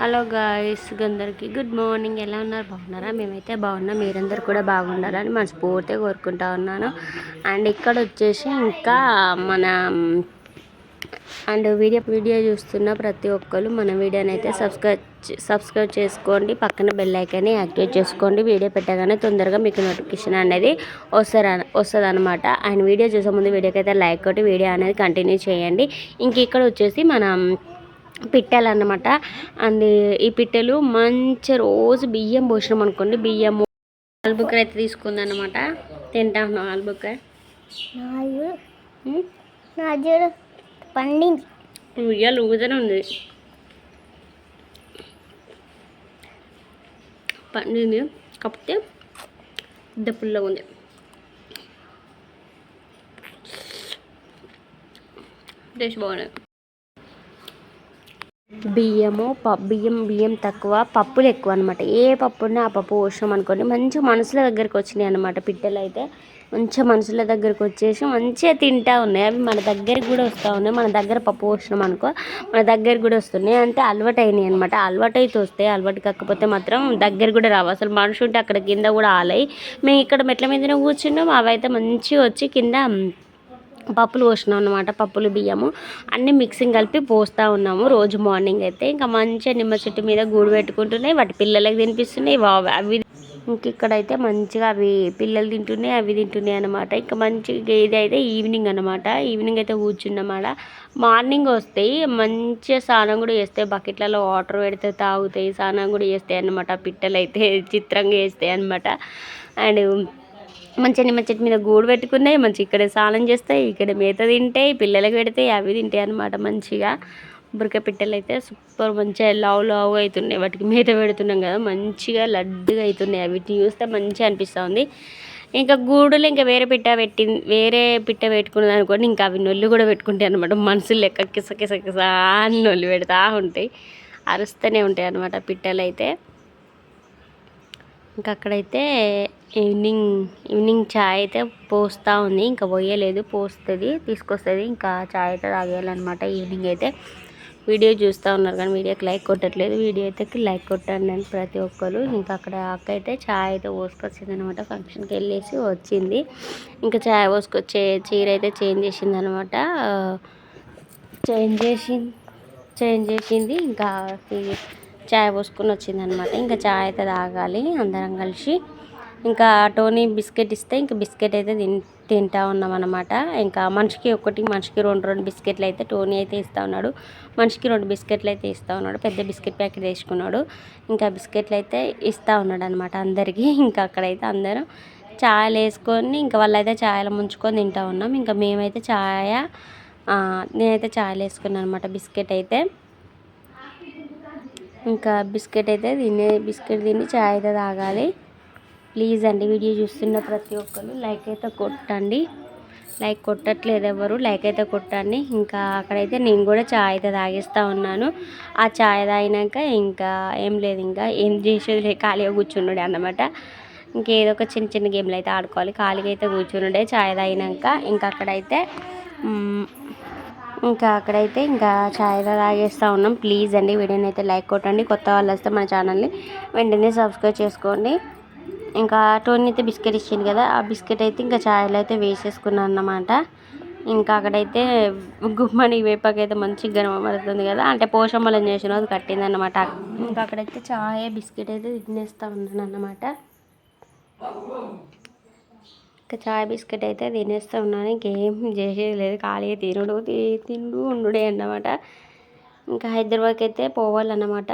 Hello guys అందరికీ good morning ఎలా ఉన్నారు? బాగున్నారా? మేమైతే బాగున్నాం. మీరందరూ కూడా బాగున్నారని మనస్ఫూర్తిగా కోరుకుంటా ఉన్నాను. అండ్ ఇక్కడ వచ్చేసి ఇంకా మన అండ్ వీడియో వీడియో చూస్తున్న ప్రతి ఒక్కరు మన వీడియోని అయితే సబ్స్క్రైబ్ సబ్స్క్రైబ్ చేసుకోండి. పక్కన బెల్ ఐకాన్ని యాక్టివేట్ చేసుకోండి. వీడియో పెట్టగానే తొందరగా మీకు నోటిఫికేషన్ అనేది వస్తారు వస్తుంది అనమాట అండ్ వీడియో చూసే ముందు వీడియోకి అయితే లైక్ కొట్టి వీడియో అనేది కంటిన్యూ చేయండి. ఇంక ఇక్కడ వచ్చేసి మనం పిట్టెలు అన్నమాట అండ్ ఈ పిట్టెలు మంచి రోజు బియ్యం పోసినాం అనుకోండి బియ్యము ఆల్బుక్కర్ అయితే తీసుకుందన్నమాట. తింటా ఉన్నాం ఆల్బుక్కర్ పండింది ఉయ్యాలు ఊగుతూనే ఉంది. పండింది కాకపోతే పెద్ద పుల్లగా ఉంది. టేస్ట్ బాగున్నాయి బియ్యము ప బియ్యం బియ్యం తక్కువ పప్పులు ఎక్కువ అనమాట ఏ పప్పు ఉన్నా ఆ పప్పు పోసినాం అనుకోండి. మంచిగా మనుషుల దగ్గరికి వచ్చినాయి అనమాట పిట్టలు అయితే మంచిగా మనుషుల దగ్గరకు వచ్చేసి మంచిగా తింటా ఉన్నాయి. అవి మన దగ్గరికి కూడా వస్తూ ఉన్నాయి. మన దగ్గర పప్పు పోసినాం అనుకో మన దగ్గరికి కూడా వస్తున్నాయి. అంటే అలవాటు అయినాయి అనమాట అలవాటు అయితే వస్తాయి. అలవాటు కాకపోతే మాత్రం దగ్గర కూడా రావు. అసలు మనుషులు ఉంటే అక్కడ కింద కూడా ఆలయి మేము ఇక్కడ మెట్ల మీదనే కూర్చున్నాం. అవి అయితే మంచిగా వచ్చి కింద పప్పులు పోసినాం అనమాట పప్పులు బియ్యము. అన్నీ మిక్సింగ్ కలిపి పోస్తూ ఉన్నాము రోజు మార్నింగ్ అయితే. ఇంకా మంచిగా నిమ్మ చెట్టు మీద గూడు పెట్టుకుంటున్నాయి వాటి పిల్లలకి తినిపిస్తున్నాయి అవి ఇంక ఇక్కడైతే మంచిగా అవి పిల్లలు తింటున్నాయి అవి తింటున్నాయి అనమాట ఇంకా మంచిగా ఇది అయితే ఈవినింగ్ అనమాట ఈవినింగ్ అయితే కూర్చున్నమాట మార్నింగ్ వస్తాయి మంచిగా స్నానం కూడా చేస్తాయి బకెట్లలో వాటర్ పెడితే తాగుతాయి స్నానం కూడా చేస్తాయి అనమాట పిట్టలు అయితే చిత్రంగా వేస్తాయి అనమాట అండ్ మంచిగా నిమ్మ చెట్టు మీద గూడు పెట్టుకున్నాయి మంచి ఇక్కడ స్నానం చేస్తాయి ఇక్కడ మేత తింటాయి పిల్లలకు పెడతాయి అవి తింటాయి అనమాట మంచిగా. బురక పిట్టలు అయితే సూపర్ మంచిగా లావు లావుగా అవుతున్నాయి వాటికి మేత పెడుతున్నాం కదా మంచిగా లడ్డుగా అవుతున్నాయి వీటిని చూస్తే మంచిగా అనిపిస్తుంది ఇంకా గూడులో ఇంకా వేరే పిట్ట పెట్టి వేరే పిట్ట పెట్టుకున్నది అనుకోండి ఇంకా అవి నొల్లు కూడా పెట్టుకుంటాయి అనమాట మనుషులు లెక్క కిస కిస కిస అని నొల్లు పెడతా ఉంటాయి. అరుస్తూనే ఉంటాయి అనమాట పిట్టలు అయితే ఇంకా అక్కడైతే ఈవినింగ్ ఈవినింగ్ చాయ్ అయితే పోస్తూ ఉంది. ఇంకా పోయలేదు పోస్తుంది తీసుకొస్తుంది. ఇంకా చాయ్ అయితే తాగేయాలన్నమాట ఈవినింగ్ అయితే. వీడియో చూస్తూ ఉన్నారు కానీ వీడియోకి లైక్ కొట్టట్లేదు. వీడియో అయితే లైక్ కొట్టండి అని ప్రతి ఒక్కరు. ఇంకా అక్కడ అక్క అయితే చాయ్ అయితే పోసుకొచ్చింది అనమాట ఫంక్షన్కి వెళ్ళేసి వచ్చింది. ఇంకా చాయ్ పోసుకొచ్చే చీర అయితే చేంజ్ చేసింది అనమాట చేంజ్ చేసి చేంజ్ చేసింది. ఇంకా చాయ్ పోసుకొని వచ్చిందనమాట ఇంకా చాయ్ అయితే తాగాలి అందరం కలిసి. ఇంకా టోనీ బిస్కెట్ ఇస్తే ఇంకా బిస్కెట్ అయితే తిన్ తింటా ఉన్నాం అనమాట ఇంకా మనిషికి ఒకటి మనిషికి రెండు రెండు బిస్కెట్లు అయితే టోనీ అయితే ఇస్తూ ఉన్నాడు. మనిషికి రెండు బిస్కెట్లు అయితే ఇస్తూ ఉన్నాడు. పెద్ద బిస్కెట్ ప్యాకెట్ వేసుకున్నాడు ఇంకా బిస్కెట్లు అయితే ఇస్తూ ఉన్నాడు అనమాట అందరికీ. ఇంకా అక్కడైతే అందరం ఛాయలు వేసుకొని ఇంకా వాళ్ళైతే ఛాయలు ముంచుకొని తింటా ఉన్నాం. ఇంకా మేమైతే ఛాయ నేనైతే ఛాయలు వేసుకున్నాను అనమాట బిస్కెట్ అయితే. ఇంకా బిస్కెట్ అయితే తినే బిస్కెట్ తిని చాయ్ అయితే తాగాలి. ప్లీజ్ అండి వీడియో చూస్తున్న ప్రతి ఒక్కరు లైక్ అయితే కొట్టండి. లైక్ కొట్టట్లేదు ఎవరు లైక్ అయితే కొట్టండి. ఇంకా అక్కడైతే నేను కూడా చాయ్ అయితే తాగిస్తూ ఉన్నాను. ఆ చాయ్ తాగినాక ఇంకా ఏం లేదు ఇంకా ఏం చేసేది ఖాళీగా కూర్చున్నాడు అన్నమాట. ఇంకేదో ఒక చిన్న చిన్న గేమ్లు అయితే ఆడుకోవాలి. ఖాళీగా అయితే కూర్చున్నాడే చాయ్ తాగినాక. ఇంకా అక్కడైతే ఇంకా అక్కడైతే ఇంకా ఛాయ్ తాగేస్తూ ఉన్నాం. ప్లీజ్ అండి వీడియోని అయితే లైక్ కొట్టండి. కొత్త వాళ్ళు వస్తే మన ఛానల్ని వెంటనే సబ్స్క్రైబ్ చేసుకోండి. ఇంకా టోన్ అయితే బిస్కెట్ ఇచ్చింది కదా ఆ బిస్కెట్ అయితే ఇంకా ఛాయలో అయితే వేసేసుకున్నాను అన్నమాట. ఇంకా అక్కడైతే గుమ్మని వేపాకైతే మంచిగా గనమడుతుంది కదా అంటే పోషమ్మలం చేసిన అది కట్టిందన్నమాట ఇంకా అక్కడైతే చాయ్ బిస్కెట్ అయితే తినేస్తూ ఉన్నాను అన్నమాట ఇంకా చాయ్ బిస్కెట్ అయితే తినేస్తూ ఉన్నాను. ఇంకేం చేసేది లేదు ఖాళీగా తినుడు తిండు ఉండుడే అన్నమాట. ఇంకా హైదరాబాద్కి అయితే పోవాలన్నమాట.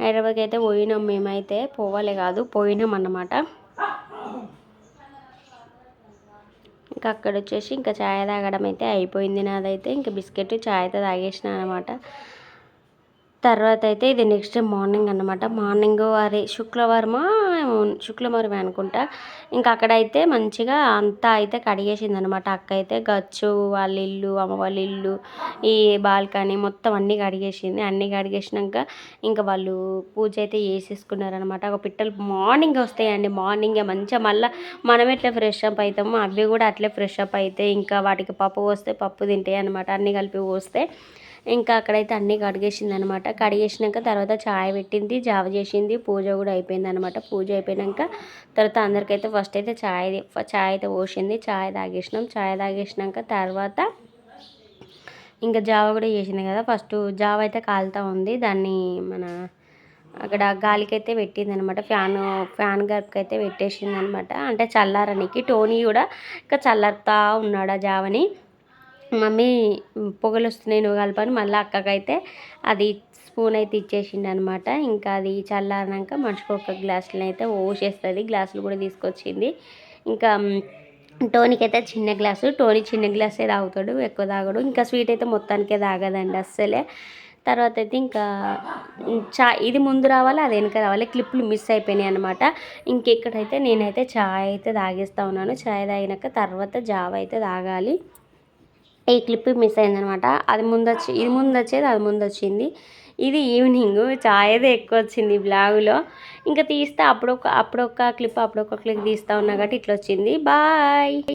హైదరాబాద్కి అయితే పోయినాం మేమైతే. పోవాలి కాదు పోయినాం అన్నమాట. ఇంకా అక్కడ వచ్చేసి ఇంకా చాయ్ తాగడం అయితే అయిపోయింది నాదైతే. ఇంకా బిస్కెట్ చాయ్ అయితే తాగేసిన అనమాట తర్వాత అయితే ఇది నెక్స్ట్ డే మార్నింగ్ అనమాట మార్నింగ్ అదే శుక్రవారమా శుక్రవారమే అనుకుంటా. ఇంకా అక్కడైతే మంచిగా అంతా అయితే కడిగేసింది అనమాట అక్క అయితే గచ్చు వాళ్ళ ఇల్లు అమ్మ వాళ్ళ ఇల్లు ఈ బాల్కనీ మొత్తం అన్నీ కడిగేసింది. అన్నీ కడిగేసినాక ఇంకా వాళ్ళు పూజ అయితే చేసేసుకున్నారనమాట ఒక పిట్టలు మార్నింగ్ వస్తాయండి. మార్నింగే మంచిగా మళ్ళీ మనం ఎట్లా ఫ్రెష్ అప్ అవుతామో అవి కూడా అట్లే ఫ్రెష్ అప్ అయితే ఇంకా వాటికి పప్పు పోస్తే పప్పు తింటాయి అనమాట అన్నీ కలిపి పోస్తే ఇంకా అక్కడైతే అన్నీ కడిగేసింది అనమాట కడిగేసినాక తర్వాత చాయ్ పెట్టింది జావ చేసింది పూజ కూడా అయిపోయింది అనమాట పూజ అయిపోయినాక తర్వాత అందరికైతే ఫస్ట్ అయితే చాయ్ చాయ్ అయితే పోసింది. చాయ్ తాగేసినాం. చాయ్ తాగేసినాక తర్వాత ఇంకా జావ కూడా చేసింది కదా. ఫస్ట్ జావ అయితే కాలుతూ ఉంది. దాన్ని మన అక్కడ గాలికైతే పెట్టింది అనమాట ఫ్యాన్ ఫ్యాన్ గర్భకి అయితే పెట్టేసింది అనమాట అంటే చల్లారనికి టోనీ కూడా ఇంకా చల్లారుతా ఉన్నాడు ఆ జావని. మమ్మీ పొగలు వస్తున్నాయి నువ్వు కలపని. మళ్ళీ అక్కకైతే అది స్పూన్ అయితే ఇచ్చేసిండు అనమాట ఇంకా అది చల్లారినాక మనిషికి ఒక గ్లాసులను అయితే ఓసేస్తుంది గ్లాసులు కూడా తీసుకొచ్చింది. ఇంకా టోనీకి అయితే చిన్న గ్లాసు. టోనీ చిన్న గ్లాసే తాగుతాడు ఎక్కువ తాగడు. ఇంకా స్వీట్ అయితే మొత్తానికే తాగదండి అస్సలే. తర్వాత అయితే ఇంకా చా ఇది ముందు రావాలి అది వెనక రావాలి? క్లిప్లు మిస్ అయిపోయినాయి అనమాట ఇంకెక్కడైతే నేనైతే చాయ్ అయితే తాగేస్తూ ఉన్నాను. చాయ్ తాగినాక తర్వాత జావ అయితే తాగాలి. ఈ క్లిప్ మిస్ అయిందనమాట. అది ముందు వచ్చి ఇది ముందు వచ్చేది అది ముందు వచ్చింది ఇది ఈవినింగ్ చాయ్ ఎక్కువ వచ్చింది బ్లాగులో ఇంకా తీస్తే అప్పుడొక అప్పుడొక క్లిప్ అప్పుడొక క్లిప్ తీస్తూ ఉన్నా కాబట్టి ఇట్లా వచ్చింది బాయ్